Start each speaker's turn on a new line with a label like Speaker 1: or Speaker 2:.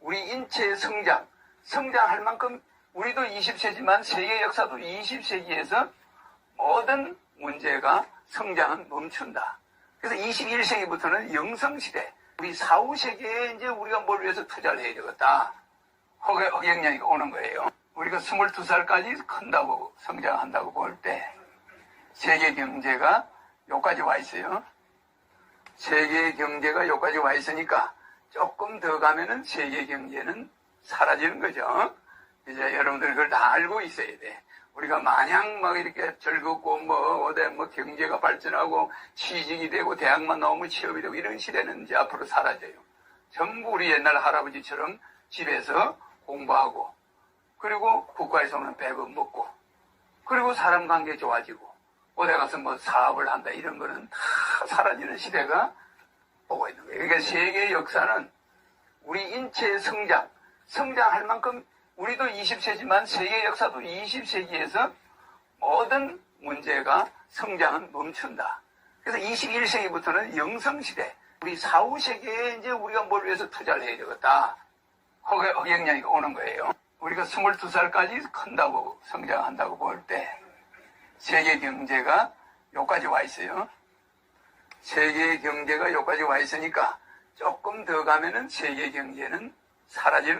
Speaker 1: 우리 인체의 성장, 성장할 만큼 우리도 20세지만 세계 역사도 20세기에서 모든 문제가 성장은 멈춘다. 그래서 21세기부터는 영성시대, 우리 4, 5세기에 이제 우리가 뭘 위해서 투자를 해야 되겠다. 허- 허경영이 오는 거예요. 우리가 22살까지 큰다고 성장한다고 볼 때 세계 경제가 여기까지 와 있어요. 세계 경제가 여기까지 와 있으니까 조금 더 가면은 세계 경제는 사라지는 거죠. 이제 여러분들 그걸 다 알고 있어야 돼. 우리가 마냥 막 이렇게 즐겁고 뭐 어디 뭐 경제가 발전하고 취직이 되고 대학만 나오면 취업이 되고 이런 시대는 이제 앞으로 사라져요. 전부 우리 옛날 할아버지처럼 집에서 공부하고 그리고 국가에서 오는 배급 먹고 그리고 사람 관계 좋아지고 어디 가서 뭐 사업을 한다 이런 거는 다 사라지는 시대가 오고 있는 거예요. 그러니까 세계 역사는 우리 인체의 성장, 성장할 만큼 우리도 20세지만 세계 역사도 20세기에서 모든 문제가 성장은 멈춘다. 그래서 21세기부터는 영성시대, 우리 4, 5세기에 이제 우리가 뭘 위해서 투자를 해야 되겠다. 허- 허경영이 오는 거예요. 우리가 22살까지 큰다고 성장한다고 볼 때 세계 경제가 여기까지 와 있어요. 세계 경제가 여기까지 와 있으니까 조금 더 가면은 세계 경제는 사라지는